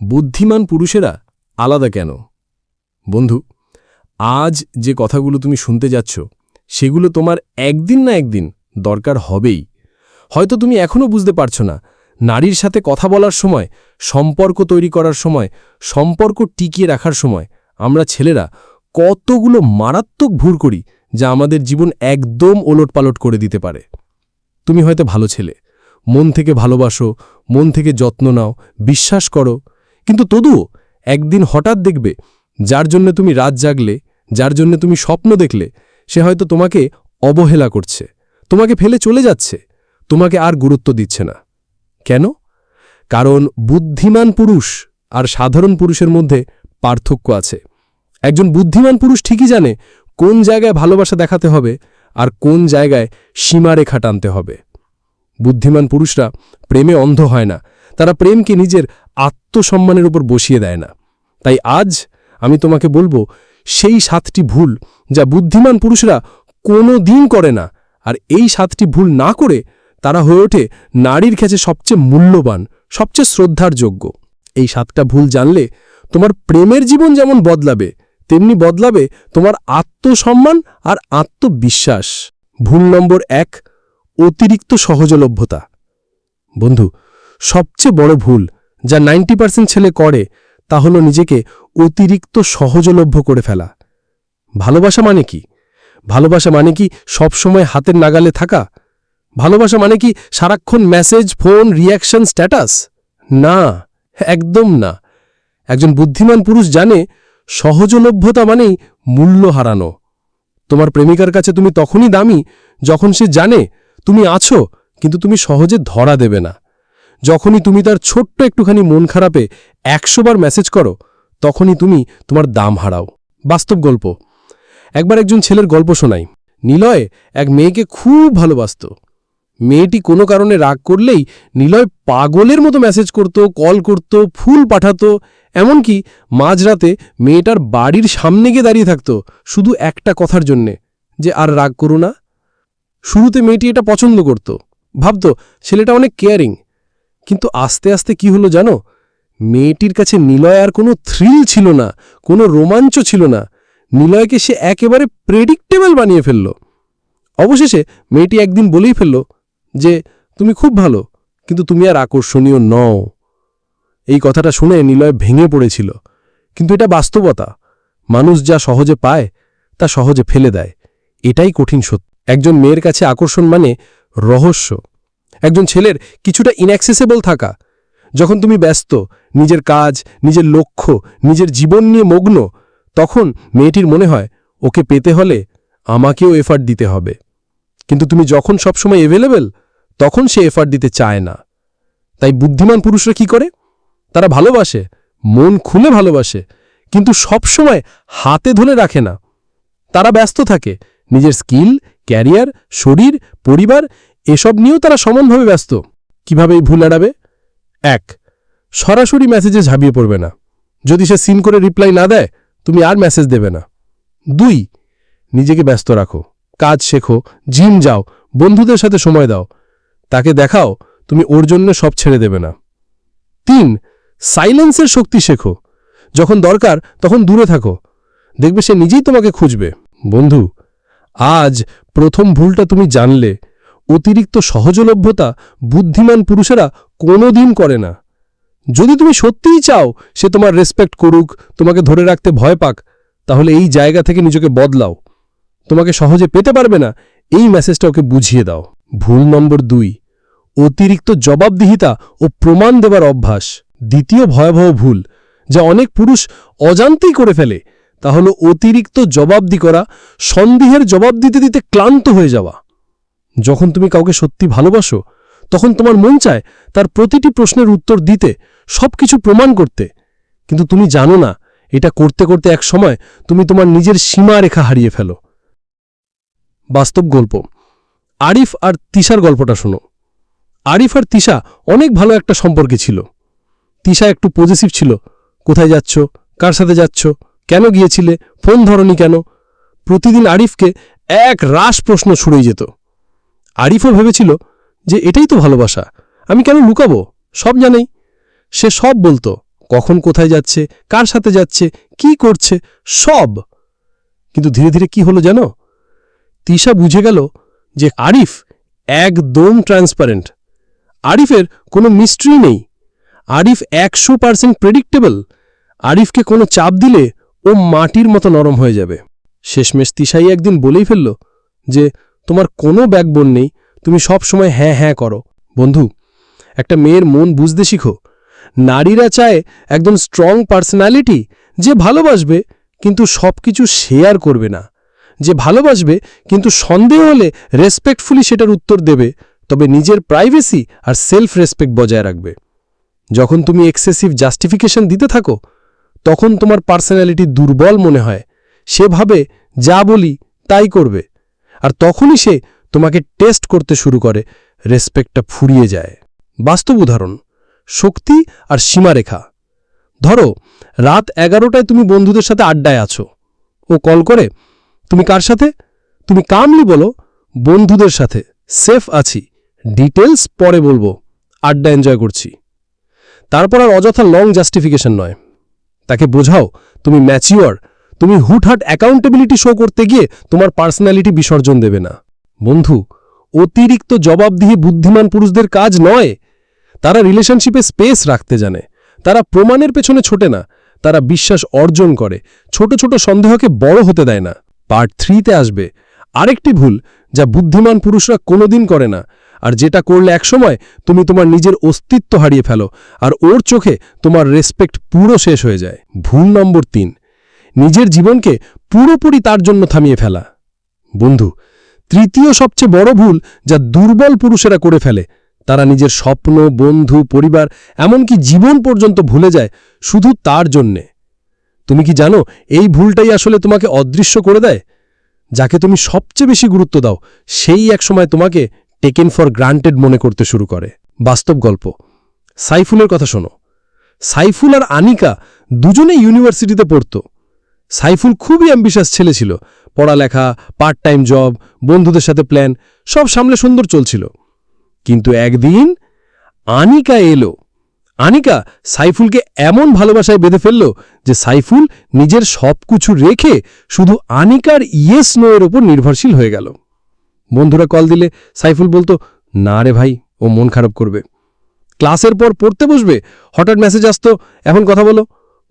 বুদ্ধিমান পুরুষেরা আলাদা কেন? বন্ধু, আজ যে কথাগুলো তুমি শুনতে যাচ্ছ, সেগুলো তোমার একদিন না একদিন দরকার হবেই। হয়তো তুমি এখনও বুঝতে পারছ না, নারীর সাথে কথা বলার সময়, সম্পর্ক তৈরি করার সময়, সম্পর্ক টিকিয়ে রাখার সময় আমরা ছেলেরা কতগুলো মারাত্মক ভুল করি যা আমাদের জীবন একদম ওলটপালট করে দিতে পারে। তুমি হয়তো ভালো ছেলে, মন থেকে ভালোবাসো, মন থেকে যত্ন নাও, বিশ্বাস করো কিন্তু তবুও একদিন হঠাৎ দেখবে, যার জন্য তুমি রাত জাগলে, যার জন্য তুমি স্বপ্ন দেখলে, সে হয়তো তোমাকে অবহেলা করছে, তোমাকে ফেলে চলে যাচ্ছে, তোমাকে আর গুরুত্ব দিচ্ছে না। কেন? কারণ বুদ্ধিমান পুরুষ আর সাধারণ পুরুষের মধ্যে পার্থক্য আছে। একজন বুদ্ধিমান পুরুষ ঠিকই জানে কোন জায়গায় ভালোবাসা দেখাতে হবে আর কোন জায়গায় সীমারেখা টানতে হবে। বুদ্ধিমান পুরুষরা প্রেমে অন্ধ হয় না, তারা প্রেমকে নিজের আত্মসম্মানের উপর বসিয়ে দেয় না। তাই আজ আমি তোমাকে বলব, সেই সাতটি ভুল যা বুদ্ধিমান পুরুষরা কোনো দিন করে না, আর এই সাতটি ভুল না করে তারা হয়ে ওঠে নারীর কাছে সবচেয়ে মূল্যবান, সবচেয়ে শ্রদ্ধার যোগ্য। এই সাতটা ভুল জানলে তোমার প্রেমের জীবন যেমন বদলাবে, তেমনি বদলাবে তোমার আত্মসম্মান আর আত্মবিশ্বাস। ভুল নম্বর এক, অতিরিক্ত সহজলভ্যতা। বন্ধু, সবচেয়ে বড় ভুল যা নাইনটি পার্সেন্ট ছেলে করে, তা হলো নিজেকে অতিরিক্ত সহজলভ্য করে ফেলা। ভালোবাসা মানে কি? ভালোবাসা মানে কি সবসময় হাতের নাগালে থাকা? ভালোবাসা মানে কি সারাক্ষণ মেসেজ, ফোন, রিয়াকশন, স্ট্যাটাস? না, একদম না। একজন বুদ্ধিমান পুরুষ জানে সহজলভ্যতা মানেই মূল্য হারানো। তোমার প্রেমিকার কাছে তুমি তখনই দামি যখন সে জানে তুমি আছো, কিন্তু তুমি সহজে ধরা দেবে না। যখনই তুমি তার ছোট্ট একটুখানি মন খারাপে একশোবার মেসেজ করো, তখনই তুমি তোমার দাম হারাও। বাস্তব গল্প। একবার একজন ছেলের গল্প শোনাই। নিলয় এক মেয়েকে খুব ভালোবাসত। মেয়েটি কোনো কারণে রাগ করলেই নিলয় পাগলের মতো মেসেজ করত কল করত, ফুল পাঠাতো, এমনকি মাঝরাতে মেয়েটার বাড়ির সামনে গিয়ে দাঁড়িয়ে থাকত শুধু একটা কথার জন্যে, যে আর রাগ করু না। শুরুতে মেয়েটি এটা পছন্দ করত। ভাবত, ছেলেটা অনেক কেয়ারিং কিন্তু আস্তে আস্তে কি হলো জানো? মেয়েটির কাছে নিলয় আর কোনো থ্রিল ছিল না, কোনো রোমাঞ্চ ছিল না। নিলয়কে সে একেবারে প্রেডিক্টেবল বানিয়ে ফেলল। অবশেষে মেয়েটি একদিন বলেই ফেলল যে, তুমি খুব ভালো, কিন্তু তুমি আর আকর্ষণীয় নও। এই কথাটা শুনে নিলয় ভেঙে পড়েছিল। কিন্তু এটা বাস্তবতা। মানুষ যা সহজে পায়, তা সহজে ফেলে দেয়। এটাই কঠিন সত্য। একজন মেয়ের কাছে আকর্ষণ মানে রহস্য। একজন ছেলের কিছুটা ইনঅ্যাক্সেসেবল থাকা। যখন তুমি ব্যস্ত, নিজের কাজ, নিজের লক্ষ্য, নিজের জীবন নিয়ে মগ্ন, তখন মেয়েটির মনে হয়, ওকে পেতে হলে আমাকেও এফার্ট দিতে হবে। কিন্তু তুমি যখন সবসময় এভেলেবেল তখন সে এফার্ট দিতে চায় না। তাই বুদ্ধিমান পুরুষরা কি করে? তারা ভালোবাসে, মন খুলে ভালোবাসে, কিন্তু সবসময় হাতে ধরে রাখে না। তারা ব্যস্ত থাকে, নিজের স্কিল, ক্যারিয়ার, শরীর, পরিবার এসব নিয়েও তারা সমানভাবে ব্যস্ত। কীভাবে এই ভুল এড়াবে? এক, সরাসরি মেসেজে ঝাঁপিয়ে পড়বে না। যদি সে সিন করে রিপ্লাই না দেয়, তুমি আর মেসেজ দেবে না। দুই, নিজেকে ব্যস্ত রাখো। কাজ শেখো, জিম যাও, বন্ধুদের সাথে সময় দাও। তাকে দেখাও, তুমি ওর জন্য সব ছেড়ে দেবে না। তিন, সাইলেন্সের শক্তি শেখো। যখন দরকার, তখন দূরে থাকো। দেখবে সে নিজেই তোমাকে খুঁজবে। বন্ধু, আজ প্রথম ভুলটা তুমি জানলে। অতিরিক্ত সহজলভ্যতা বুদ্ধিমান পুরুষেরা কোনো দিন করে না। যদি তুমি সত্যিই চাও সে তোমার রেসপেক্ট করুক, তোমাকে ধরে রাখতে ভয় পাক, তাহলে এই জায়গা থেকে নিজেকে বদলাও। তোমাকে সহজে পেতে পারবে না, এই মেসেজটা ওকে বুঝিয়ে দাও। ভুল নম্বর দুই, অতিরিক্ত জবাবদিহিতা ও প্রমাণ দেবার অভ্যাস। দ্বিতীয় ভয়াবহ ভুল, যা অনেক পুরুষ অজান্তেই করে ফেলে, তা হল অতিরিক্ত জবাবদি করা, সন্দেহের জবাব দিতে দিতে ক্লান্ত হয়ে যাওয়া। যখন তুমি কাউকে সত্যি ভালোবাসো, তখন তোমার মন চায় তার প্রতিটি প্রশ্নের উত্তর দিতে, সবকিছু প্রমাণ করতে। কিন্তু তুমি জানো না, এটা করতে করতে এক সময় তুমি তোমার নিজের সীমারেখা হারিয়ে ফেলো। বাস্তব গল্প। আরিফ আর তিশার গল্পটা শোনো। আরিফ আর তিশা অনেক ভালো একটা সম্পর্কে ছিল। তিশা একটু পজিটিভ ছিল। কোথায় যাচ্ছ? কার সাথে যাচ্ছ? কেন গিয়েছিলে? ফোন ধরনি কেন? প্রতিদিন আরিফকে এক রাস প্রশ্ন ছুড়েই যেত। আরিফও ভেবেছিল যে এটাই তো ভালোবাসা, আমি কেন লুকাবো? সব জানেই। সে সব বলতো, কখন কোথায় যাচ্ছে, কার সাথে যাচ্ছে, কি করছে, সব। কিন্তু ধীরে ধীরে কি হলো জানো? তিশা বুঝে গেল যে আরিফ একদম ট্রান্সপারেন্ট আরিফের কোনো মিস্ট্রি নেই। আরিফ একশো পার্সেন্ট প্রেডিক্টেবল আরিফকে কোনো চাপ দিলে ও মাটির মতো নরম হয়ে যাবে। শেষমেশ তিশাই একদিন বলেই ফেলল যে তোমার কোনো ব্যাকবোন নেই, তুমি সব সময় হ্যাঁ হ্যাঁ করো। বন্ধু, একটা মেয়ের মন বুঝতে শিখো। নারীরা চায় একদম স্ট্রং পার্সোনালিটি যে ভালোবাসবে, কিন্তু সব কিছু শেয়ার করবে না। যে ভালোবাসবে, কিন্তু সন্দেহ হলে রেসপেক্টফুলি সেটার উত্তর দেবে, তবে নিজের প্রাইভেসি আর সেলফ রেসপেক্ট বজায় রাখবে। যখন তুমি এক্সেসিভ জাস্টিফিকেশন দিতে থাকো, তখন তোমার পার্সোনালিটি দুর্বল মনে হয়। সে ভাবে, যা বলি, তাই করবে। আর তখনই সে তোমাকে টেস্ট করতে শুরু করে রেসপেক্টটা ফুরিয়ে যায়। বাস্তব উদাহরণ, শক্তি আর সীমারেখা। ধরো, রাত এগারোটায় তুমি বন্ধুদের সাথে আড্ডায় আছো। ও কল করে, তুমি কার সাথে? তুমি কামলি বলো, বন্ধুদের সাথে। সেফ আছি। ডিটেলস পরে বলব। আড্ডা এনজয় করছি। তারপর আর অযথা লং জাস্টিফিকেশন নয়। তাকে বোঝাও, তুমি ম্যাচিওর তুমি হুটহাট অ্যাকাউন্টেবিলিটি শো করতে গিয়ে তোমার পার্সোনালিটি বিসর্জন দেবে না। বন্ধু, অতিরিক্ত জবাবদিহি বুদ্ধিমান পুরুষদের কাজ নয়। তারা রিলেশনশিপে স্পেস রাখতে জানে। তারা প্রমাণের পেছনে ছোটে না। তারা বিশ্বাস অর্জন করে। ছোট ছোট সন্দেহকে বড় হতে দেয় না। পার্ট থ্রিতে আসবে। আরেকটি ভুল যা বুদ্ধিমান পুরুষরা কোনোদিন করে না। আর যেটা করলে একসময় তুমি তোমার নিজের অস্তিত্ব হারিয়ে ফেলো। আর ওর চোখে তোমার রেসপেক্ট পুরো শেষ হয়ে যায়। ভুল নম্বর তিন। নিজের জীবনকে পুরোপুরি তার জন্য থামিয়ে ফেলা। বন্ধু, তৃতীয় সবচেয়ে বড় ভুল যা দুর্বল পুরুষেরা করে ফেলে, তারা নিজের স্বপ্ন, বন্ধু, পরিবার, এমনকি জীবন পর্যন্ত ভুলে যায় শুধু তার জন্যে। তুমি কি জানো, এই ভুলটাই আসলে তোমাকে অদৃশ্য করে দেয়? যাকে তুমি সবচেয়ে বেশি গুরুত্ব দাও, সেই এক সময় তোমাকে টেকেন ফর গ্রান্টেড মনে করতে শুরু করে। বাস্তব গল্প। সাইফুলের কথা শোনো। সাইফুল আর আনিকা দুজনে ইউনিভার্সিটিতে পড়ত। সাইফুল খুবই অ্যাম্বিশাস ছেলে ছিল। পড়ালেখা পার্ট টাইম জব বন্ধুদের সাথে প্ল্যান সব সামলে সুন্দর চলছিল। কিন্তু একদিন আনিকা এলো। আনিকা সাইফুলকে এমন ভালোবাসায় বেঁধে ফেলল যে সাইফুল নিজের সবকিছু রেখে শুধু আনিকার ইয়েস নো এর ওপর নির্ভরশীল হয়ে গেল। বন্ধুরা কল দিলে সাইফুল বলতো, না রে ভাই, ও মন খারাপ করবে। ক্লাসের পর পড়তে বসবে, হঠাৎ মেসেজ আসতো, এখন কথা বলো,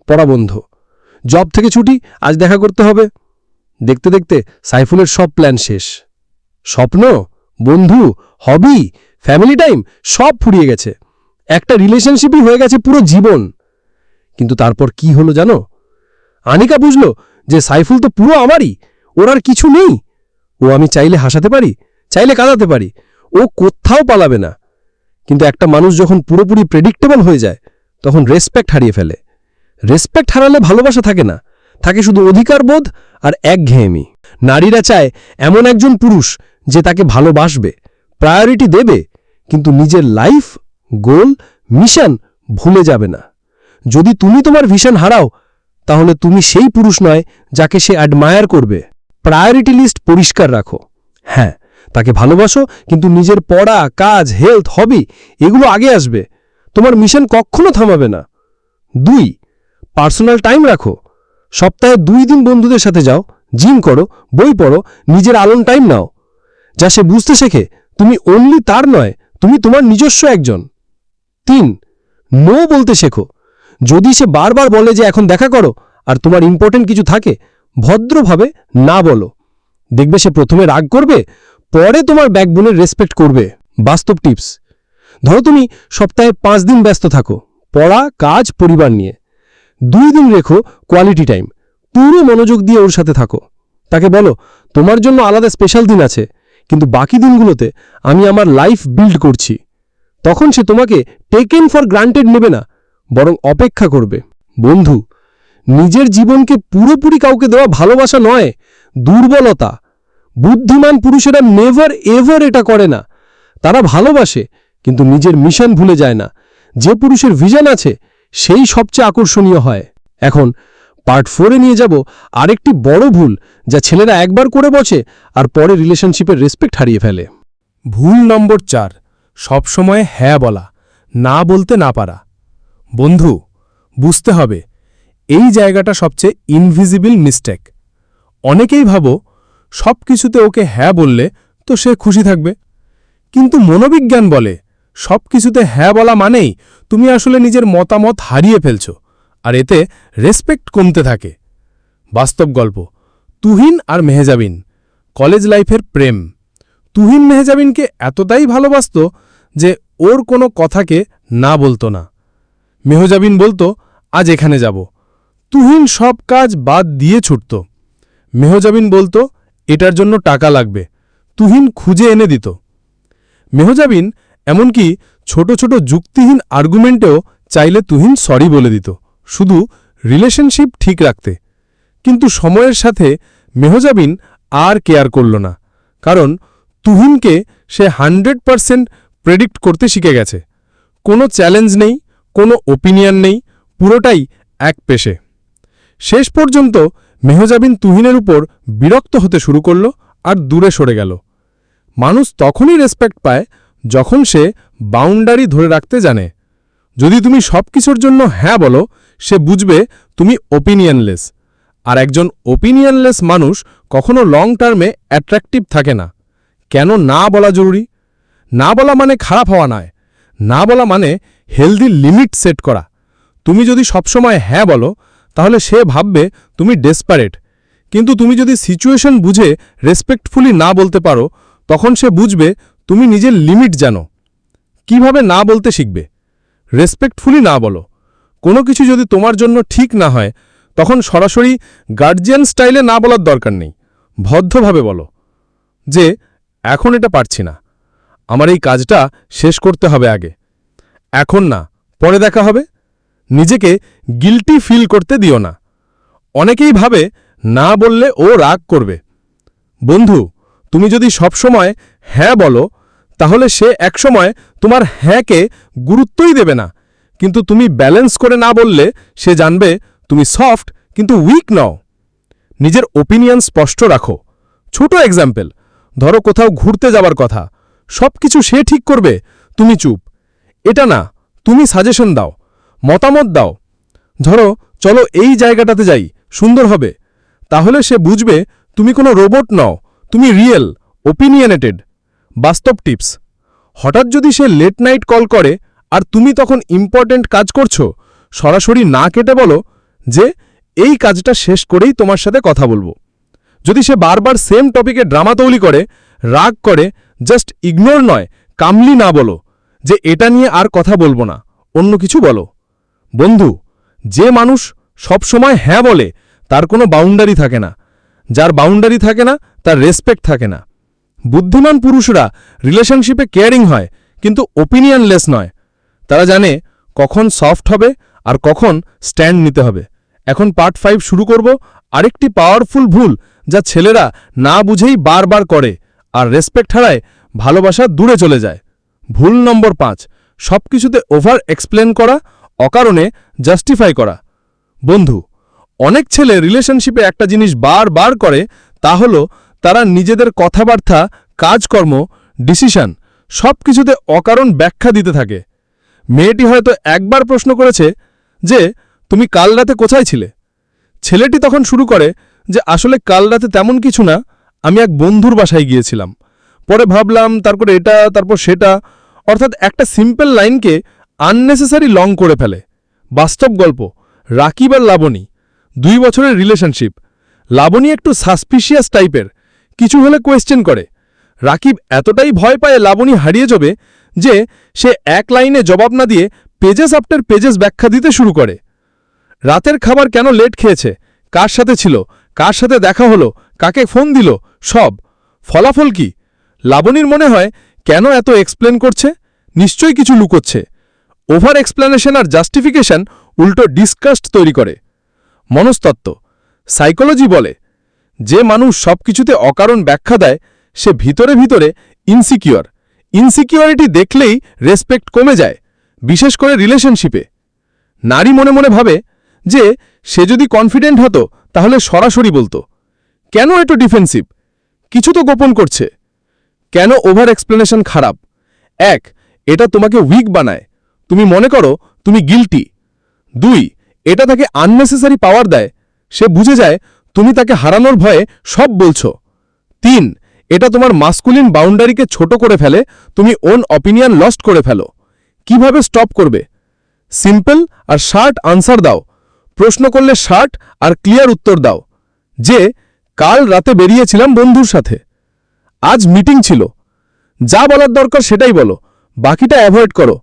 পড়া বন্ধ। জব থেকে ছুটি, আজ দেখা করতে হবে। দেখতে দেখতে সাইফুলের সব প্ল্যান শেষ। স্বপ্ন, বন্ধু, হবি, ফ্যামিলি টাইম সব ফুরিয়ে গেছে। একটা রিলেশনশিপই হয়ে গেছে পুরো জীবন। কিন্তু তারপর কি হলো জানো? আনিকা বুঝল যে সাইফুল তো পুরো আমারই, ওর আর কিছু নেই। ও আমি চাইলে হাসাতে পারি, চাইলে কাঁদাতে পারি, ও কোথাও পালাবে না। কিন্তু একটা মানুষ যখন পুরোপুরি প্রেডিক্টেবল হয়ে যায়, তখন রেসপেক্ট হারিয়ে ফেলে। রেসপেক্ট হারালে ভালোবাসা থাকে না। থাকে শুধু অধিকার বোধ আর একঘেয়েমি। নারীরা চায় এমন একজন পুরুষ যে তাকে ভালোবাসবে প্রায়োরিটি দেবে, কিন্তু নিজের লাইফ গোল মিশন ভুলে যাবে না। যদি তুমি তোমার ভিশন হারাও, তাহলে তুমি সেই পুরুষ নয় যাকে সে অ্যাডমায়ার করবে। প্রায়োরিটি লিস্ট পরিষ্কার রাখো। হ্যাঁ তাকে ভালোবাসো, কিন্তু নিজের পড়া, কাজ হেলথ হবি এগুলো আগে আসবে। তোমার মিশন কখনো থামাবে না। দুই পার্সোনাল টাইম রাখো। সপ্তাহে দুই দিন বন্ধুদের সাথে যাও, জিম করো, বই পড়ো, নিজের আলন টাইম নাও। যা সে বুঝতে শেখে, তুমি অনলি তার নয়, তুমি তোমার নিজস্ব একজন। তিন নো বলতে শেখো। যদি সে বারবার বলে যে এখন দেখা করো, আর তোমার ইম্পর্টেন্ট কিছু থাকে, ভদ্রভাবে না বলো। দেখবে সে প্রথমে রাগ করবে, পরে তোমার ব্যাকবোনের রেসপেক্ট করবে। বাস্তব টিপস ধরো তুমি সপ্তাহে পাঁচ দিন ব্যস্ত থাকো, পড়া, কাজ, পরিবার নিয়ে। দুই দিন রেখো কোয়ালিটি টাইম পুরো মনোযোগ দিয়ে ওর সাথে থাকো। তাকে বলো, তোমার জন্য আলাদা স্পেশাল দিন আছে, কিন্তু বাকি দিনগুলোতে আমি আমার লাইফ বিল্ড করছি। তখন সে তোমাকে টেকেন ফর গ্রান্টেড নেবে না, বরং অপেক্ষা করবে। বন্ধু, নিজের জীবনকে পুরোপুরি কাউকে দেওয়া ভালোবাসা নয়, দুর্বলতা। বুদ্ধিমান পুরুষেরা নেভার এভার এটা করে না। তারা ভালোবাসে, কিন্তু নিজের মিশন ভুলে যায় না। যে পুরুষের ভিশন আছে সেই সবচেয়ে আকর্ষণীয় হয়। এখন পার্ট ফোরে নিয়ে যাব আরেকটি বড় ভুল যা ছেলেরা একবার করে বসে আর পরে রিলেশনশিপের রেসপেক্ট হারিয়ে ফেলে। ভুল নম্বর চার সবসময় হ্যাঁ বলা, না বলতে না পারা। বন্ধু, বুঝতে হবে, এই জায়গাটা সবচেয়ে ইনভিজিবল মিস্টেক অনেকেই ভাবো সব কিছুতে ওকে হ্যাঁ বললে তো সে খুশি থাকবে। কিন্তু মনোবিজ্ঞান বলে সব কিছুতে হ্যাঁ বলা মানেই তুমি আসলে নিজের মতামত হারিয়ে ফেলছ, আর এতে রেসপেক্ট কমতে থাকে। বাস্তব গল্প, তুহিন আর মেহেজাবিন, কলেজ লাইফের প্রেম। তুহিন মেহেজাবিনকে এতটাই ভালোবাসত যে ওর কোনো কথাকে না বলতো না। মেহজাবিন বলতো, আজ এখানে যাব। তুহিন সব কাজ বাদ দিয়ে ছুটত। মেহজাবিন বলতো, এটার জন্য টাকা লাগবে। তুহিন খুঁজে এনে দিত। মেহজাবিন এমনকি ছোট ছোট যুক্তিহীন আর্গুমেন্টেও চাইলে তুহিন সরি বলে দিত, শুধু রিলেশনশিপ ঠিক রাখতে। কিন্তু সময়ের সাথে মেহজাবিন আর কেয়ার করল না, কারণ তুহিনকে সে হান্ড্রেড পারসেন্ট প্রেডিক্ট করতে শিখে গেছে। কোনো চ্যালেঞ্জ নেই, কোনো ওপিনিয়ন নেই, পুরোটাই এক পেশে। শেষ পর্যন্ত মেহজাবিন তুহিনের উপর বিরক্ত হতে শুরু করল আর দূরে সরে গেল। মানুষ তখনই রেসপেক্ট পায় যখন সে বাউন্ডারি ধরে রাখতে জানে। যদি তুমি সব কিছুর জন্য হ্যাঁ বলো, সে বুঝবে তুমি ওপিনিয়নলেস আর একজন ওপিনিয়নলেস মানুষ কখনো লং টার্মে অ্যাট্রাকটিভ থাকে না। কেন না বলা জরুরি? না বলা মানে খারাপ হওয়া নয়। না বলা মানে হেলদি লিমিট সেট করা। তুমি যদি সবসময় হ্যাঁ বলো, তাহলে সে ভাববে তুমি ডেসপারেট কিন্তু তুমি যদি সিচুয়েশন বুঝে রেসপেক্টফুলি না বলতে পারো, তখন সে বুঝবে তুমি নিজের লিমিট জানো। কীভাবে না বলতে শিখবে? রেসপেক্টফুলি না বলো। কোনো কিছু যদি তোমার জন্য ঠিক না হয়, তখন সরাসরি গার্জিয়ান স্টাইলে না বলার দরকার নেই। ভদ্রভাবে বলো যে, এখন এটা পারছি না। আমার এই কাজটা শেষ করতে হবে আগে। এখন না, পরে দেখা হবে। নিজেকে গিলটি ফিল করতে দিও না। অনেকেই ভাবে না বললে ও রাগ করবে। বন্ধু, তুমি যদি সবসময় হ্যাঁ বলো তাহলে সে একসময় তোমার হ্যাঁকে গুরুত্বই দেবে না। কিন্তু তুমি ব্যালেন্স করে না বললে সে জানবে তুমি সফট, কিন্তু উইক নও। নিজের ওপিনিয়ন স্পষ্ট রাখো। ছোট এক্সাম্পল ধরো কোথাও ঘুরতে যাবার কথা। সব কিছু সে ঠিক করবে, তুমি চুপ। এটা না, তুমি সাজেশন দাও, মতামত দাও। ধরো, চলো এই জায়গাটাতে যাই, সুন্দর হবে। তাহলে সে বুঝবে, তুমি কোনো রোবট নও, তুমি রিয়েল ওপিনিয়নেটেড বাস্তব টিপস। হঠাৎ যদি সে লেট নাইট কল করে আর তুমি তখন ইম্পর্ট্যান্ট কাজ করছ, সরাসরি না কেটে বলো যে, এই কাজটা শেষ করেই তোমার সাথে কথা বলব। যদি সে বারবার সেম টপিকে ড্রামা তৈরি করে, রাগ করে জাস্ট ইগনোর নয় কামলি না বলো যে, এটা নিয়ে আর কথা বলব না, অন্য কিছু বলো। বন্ধু, যে মানুষ সব সময় হ্যাঁ বলে, তার কোনো বাউন্ডারি থাকে না। যার বাউন্ডারি থাকে না, তার রেসপেক্ট থাকে না। বুদ্ধিমান পুরুষরা রিলেশনশিপে কেয়ারিং হয়, কিন্তু ওপিনিয়নলেস নয়। তারা জানে কখন সফট হবে আর কখন স্ট্যান্ড নিতে হবে। এখন পার্ট ফাইভ শুরু করব, আরেকটি পাওয়ারফুল ভুল যা ছেলেরা না বুঝেই বারবার করে আর রেসপেক্ট হারায় ভালোবাসা দূরে চলে যায়। ভুল নম্বর পাঁচ সব কিছুতে ওভার এক্সপ্লেন করা, অকারণে জাস্টিফাই করা। বন্ধু, অনেক ছেলে রিলেশনশিপে একটা জিনিস বারবার করে, তা হল তারা নিজেদের কথাবার্তা, কাজকর্ম ডিসিশন সব কিছুতে অকারণ ব্যাখ্যা দিতে থাকে। মেয়েটি হয়তো একবার প্রশ্ন করেছে যে, তুমি কাল রাতে কোথায় ছিলে? ছেলেটি তখন শুরু করে যে, আসলে কাল রাতে তেমন কিছু না, আমি এক বন্ধুর বাসায় গিয়েছিলাম। পরে ভাবলাম, তারপরে এটা, তারপর সেটা। অর্থাৎ একটা সিম্পল লাইনকে আননেসেসারি লং করে ফেলে। বাস্তব গল্প, রাকিব আর লাবণী। দুই বছরের রিলেশনশিপ লাবণী একটু সাসপিশিয়াস টাইপের কিছু হলে কোয়েশ্চেন করে। রাকিব এতটাই ভয় পায় লাবণী হারিয়ে যাবে যে সে এক লাইনে জবাব না দিয়ে পেজেস আফটার পেজেস ব্যাখ্যা দিতে শুরু করে। রাতের খাবার কেন লেট খেয়েছে? কার সাথে ছিল? কার সাথে দেখা হলো? কাকে ফোন দিল? সব। ফলাফল কি? লাবণীর মনে হয় কেন এত এক্সপ্লেন করছে? নিশ্চয়ই কিছু লুকোচ্ছে। ওভার এক্সপ্লেনেশন আর জাস্টিফিকেশন উল্টো ডিসকাস্ট তৈরি করে। মনস্তত্ত্ব। সাইকোলজি বলে যে মানুষ সবকিছুতে অকারণ ব্যাখ্যা দেয়, সে ভিতরে ভিতরে ইনসিকিউর ইনসিকিউরিটি দেখলেই রেসপেক্ট কমে যায়, বিশেষ করে রিলেশনশিপে নারী মনে মনে ভাবে যে, সে যদি কনফিডেন্ট হতো, তাহলে সরাসরি বলতো, কেন এত ডিফেন্সিভ কিছু তো গোপন করছে। কেন ওভার এক্সপ্লেনেশন খারাপ? এক, এটা তোমাকে উইক বানায়। তুমি মনে করো তুমি গিলটি দুই, এটা তাকে আননেসেসারি পাওয়ার দেয়। সে বুঝে যায় তুমি তাকে হারানোর ভয়ে সব বলছো। তিন, এটা তোমার মাস্কুলিন বাউন্ডারিকে ছোট করে ফেলে, তুমি ওন অপিনিয়ন লস্ট করে ফেলো। কীভাবে স্টপ করবে? সিম্পল আর শার্ট আনসার দাও। প্রশ্ন করলে শার্ট আর ক্লিয়ার উত্তর দাও। যে, কাল রাতে বেরিয়েছিলাম বন্ধুর সাথে। আজ মিটিং ছিল। যা বলার দরকার সেটাই বলো। বাকিটা অ্যাভয়েড করো।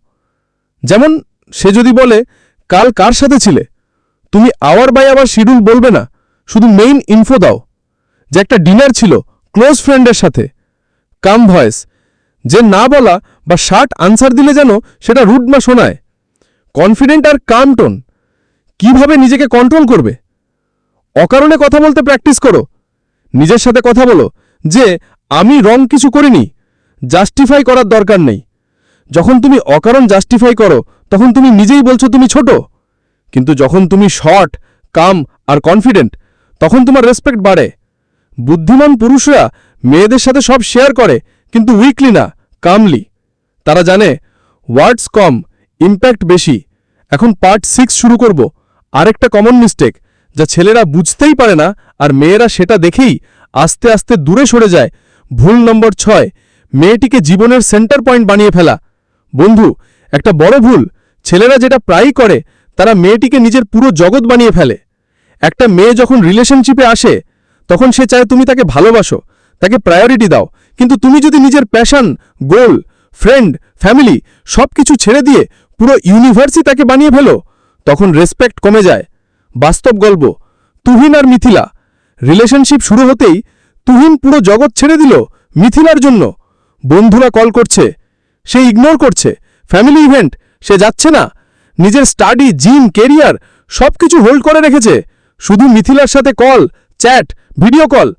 যেমন, সে যদি বলে, কাল কার সাথে ছিলে? তুমি আওয়ার বাই আওয়ার শিডিউল বলবে না? শুধু মেইন ইনফো দাও, যে একটা ডিনার ছিল ক্লোজ ফ্রেন্ডের সাথে। কাম ভয়েস যে না বলা বা শার্ট আনসার দিলে যেন সেটা রুড না শোনায়। কনফিডেন্ট আর কাম টোন কীভাবে নিজেকে কন্ট্রোল করবে? অকারণে কথা বলতে প্র্যাকটিস করো। নিজের সাথে কথা বলো, যে আমি রং কিছু করিনি জাস্টিফাই করার দরকার নেই। যখন তুমি অকারণ জাস্টিফাই করো, তখন তুমি নিজেই বলছো তুমি ছোট। কিন্তু যখন তুমি শর্ট কাম আর কনফিডেন্ট তখন তোমার রেসপেক্ট বাড়ে। বুদ্ধিমান পুরুষরা মেয়েদের সাথে সব শেয়ার করে, কিন্তু উইকলি না কামলি তারা জানে ওয়ার্ডস কম ইম্প্যাক্ট বেশি। এখন পার্ট সিক্স শুরু করব। আরেকটা কমন মিস্টেক যা ছেলেরা বুঝতেই পারে না, আর মেয়েরা সেটা দেখেই আস্তে আস্তে দূরে সরে যায়। ভুল নম্বর ছয়, মেয়েটিকে জীবনের সেন্টার পয়েন্ট বানিয়ে ফেলা। বন্ধু, একটা বড় ভুল। ছেলেরা যেটা প্রায়ই করে, তারা মেয়েটিকে নিজের পুরো জগৎ বানিয়ে ফেলে। একটা মেয়ে যখন রিলেশনশিপে আসে, তখন সে চায় তুমি তাকে ভালোবাসো, তাকে প্রায়োরিটি দাও। কিন্তু তুমি যদি নিজের প্যাশন গোল ফ্রেন্ড ফ্যামিলি সব কিছু ছেড়ে দিয়ে পুরো ইউনিভার্সই তাকে বানিয়ে ফেলো, তখন রেসপেক্ট কমে যায়। বাস্তব গল্প, তুহিন আর মিথিলা। রিলেশনশিপ শুরু হতেই তুহিন পুরো জগৎ ছেড়ে দিল মিথিলার জন্য। বন্ধুরা কল করছে, সে ইগনোর করছে। ফ্যামিলি ইভেন্ট সে যাচ্ছে না। নিজের স্টাডি জিম কেরিয়ার সবকিছু হোল্ড করে রেখেছে। শুধু মিথিলার সাথে কল, চ্যাট, ভিডিও কল।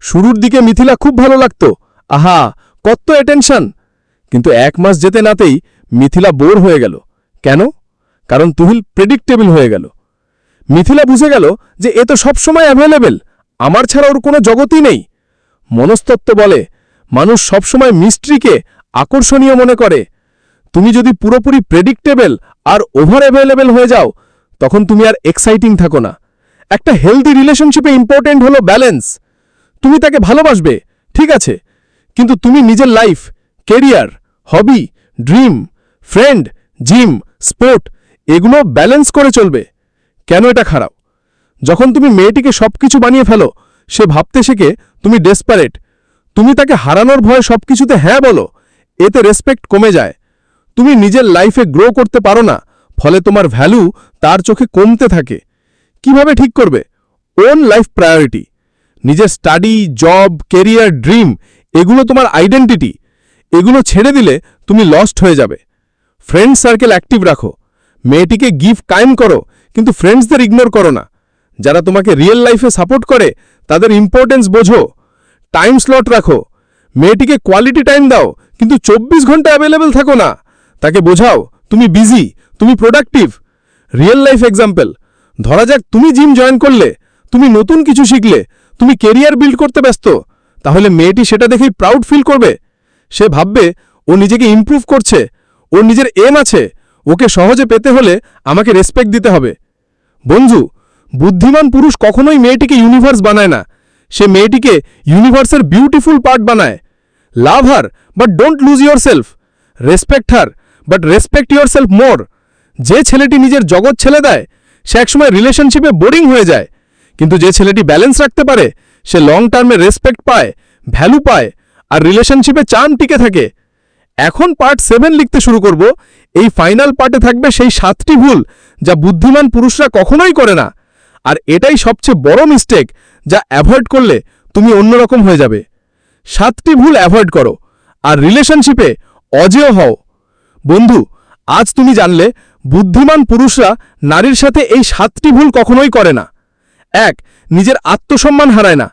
শুরুর দিকে মিথিলা খুব ভালো লাগত। আহা, কত অ্যাটেনশন কিন্তু এক মাস যেতে নাতেই মিথিলা বোর হয়ে গেল। কেন? কারণ তুহিল প্রেডিক্টেবল হয়ে গেল। মিথিলা বুঝে গেল যে এ তো সবসময় অ্যাভেলেবেল আমার ছাড়া ওর কোনো জগতই নেই। মনস্তত্ত্ব বলে, মানুষ সবসময় মিস্ট্রিকে আকর্ষণীয় মনে করে। তুমি যদি পুরোপুরি প্রেডিক্টেবল আর ওভার অ্যাভেলেবেল হয়ে যাও, তখন তুমি আর এক্সাইটিং থাকো না। একটা হেলদি রিলেশনশিপে ইম্পর্টেন্ট হলো ব্যালেন্স তুমি তাকে ভালোবাসবে, ঠিক আছে, কিন্তু তুমি নিজের life career hobby dream friend gym sport এগুলো ব্যালেন্স করে চলবে। কেন এটা খারাপ? যখন তুমি মেয়েটিকে সবকিছু বানিয়ে ফেলো, সে ভাবতে শেখে তুমি ডেসপারেট তুমি তাকে হারানোর ভয়ে সবকিছুতে হ্যাঁ বলো, এতে রেসপেক্ট কমে যায়। তুমি নিজের লাইফে গ্রো করতে পারো না, ফলে তোমার ভ্যালু তার চোখে কমতে থাকে। কীভাবে ঠিক করবে? ওন লাইফ প্রায়োরিটি নিজের স্টাডি জব কেরিয়ার ড্রিম এগুলো তোমার আইডেন্টিটি এগুলো ছেড়ে দিলে তুমি লস্ট হয়ে যাবে। ফ্রেন্ড সার্কেল অ্যাক্টিভ রাখো। মেয়েটিকে গিফট কায়েম করো, কিন্তু ফ্রেন্ডসদের ইগনোর করো না। যারা তোমাকে রিয়েল লাইফে সাপোর্ট করে, তাদের ইম্পর্টেন্স বোঝো। টাইম স্লট রাখো। মেয়েটিকে কোয়ালিটি টাইম দাও, কিন্তু চব্বিশ ঘণ্টা অ্যাভেলেবেল থাকো না। তাকে বোঝাও, তুমি বিজি তুমি প্রোডাক্টিভ রিয়েল লাইফ এক্সাম্পল ধরা যাক তুমি জিম জয়েন করলে, তুমি নতুন কিছু শিখলে, তুমি কেরিয়ার বিল্ড করতে ব্যস্ত, তাহলে মেয়েটি সেটা দেখেই প্রাউড ফিল করবে। সে ভাববে, ও নিজেকে ইমপ্রুভ করছে ওর নিজের এম আছে, ওকে সহজে পেতে হলে আমাকে রেসপেক্ট দিতে হবে। বন্ধু, বুদ্ধিমান পুরুষ কখনোই মেয়েটিকে ইউনিভার্স বানায় না। সে মেয়েটিকে ইউনিভার্সের বিউটিফুল পার্ট বানায়। Love her but don't lose your self respect her but respect yourself more যে ছেলেটি নিজের জগৎ ছেলে দেয় সে একসময় রিলেশনশিপে বোরিং হয়ে যায়। কিন্তু যে ছেলেটি ব্যালেন্স রাখতে পারে, সে লং টার্মে রেসপেক্ট পায় ভ্যালু পায়, আর রিলেশনশিপে চান টিকে থাকে। এখন পার্ট সেভেন লিখতে শুরু করব। এই ফাইনাল পার্টে থাকবে সেই সাতটি ভুল যা বুদ্ধিমান পুরুষরা কখনোই করে না। আর এটাই সবচেয়ে বড় মিস্টেক যা অ্যাভয়েড করলে তুমি অন্যরকম হয়ে যাবে। সাতটি ভুল অ্যাভয়েড করো, আর রিলেশনশিপে অজেয় হও। বন্ধু, আজ তুমি জানলে বুদ্ধিমান পুরুষরা নারীর সাথে এই সাতটি ভুল কখনোই করে না। এক, নিজের আত্মসম্মান হারায় না।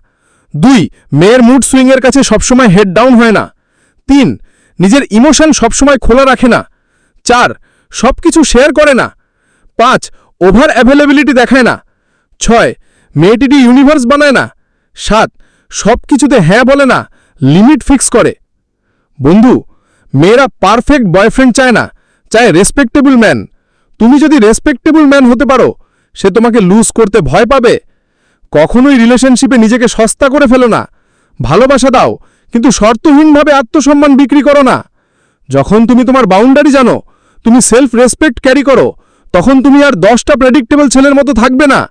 দুই, মেয়ের মুড সুইংয়ের কাছে সবসময় হেড ডাউন হয় না। তিন, নিজের ইমোশন সবসময় খোলা রাখে না। চার, সবকিছু শেয়ার করে না। পাঁচ ওভার অ্যাভেলেবিলিটি দেখায় না। ছয় মেয়েটিটি ইউনিভার্স বানায় না? সাত সব কিছুতে হ্যাঁ বলে না লিমিট ফিক্স করে। বন্ধু, মেয়েরা পারফেক্ট বয়ফ্রেন্ড চায় না, চায় রেসপেক্টেবল ম্যান তুমি যদি রেসপেক্টেবল ম্যান হতে পারো, সে তোমাকে লুজ করতে ভয় পাবে। কখনোই রিলেশনশিপে নিজেকে সস্তা করে ফেলো না। ভালোবাসা দাও, কিন্তু শর্তহীনভাবে আত্মসম্মান বিক্রি করো না। যখন তুমি তোমার বাউন্ডারি জানো, তুমি সেলফ রেসপেক্ট ক্যারি করো, তখন তুমি আর দশটা প্রেডিক্টেবল ছেলের মতো থাকবে না।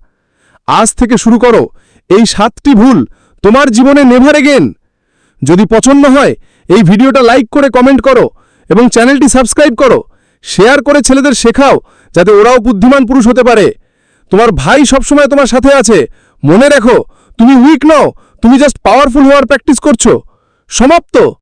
আজ থেকে শুরু করো, এই সাতটি ভুল তোমার জীবনে নেভার এগেন যদি পছন্দ হয়, এই ভিডিওটা লাইক করে কমেন্ট করো এবং চ্যানেলটি সাবস্ক্রাইব করো। শেয়ার করে ছেলেদের শেখাও, যাতে ওরাও বুদ্ধিমান পুরুষ হতে পারে। তোমার ভাই সবসময় তোমার সাথে আছে। মনে রেখো, তুমি উইক নও, তুমি জাস্ট পাওয়ারফুল হওয়ার প্র্যাকটিস করছ। সমাপ্ত!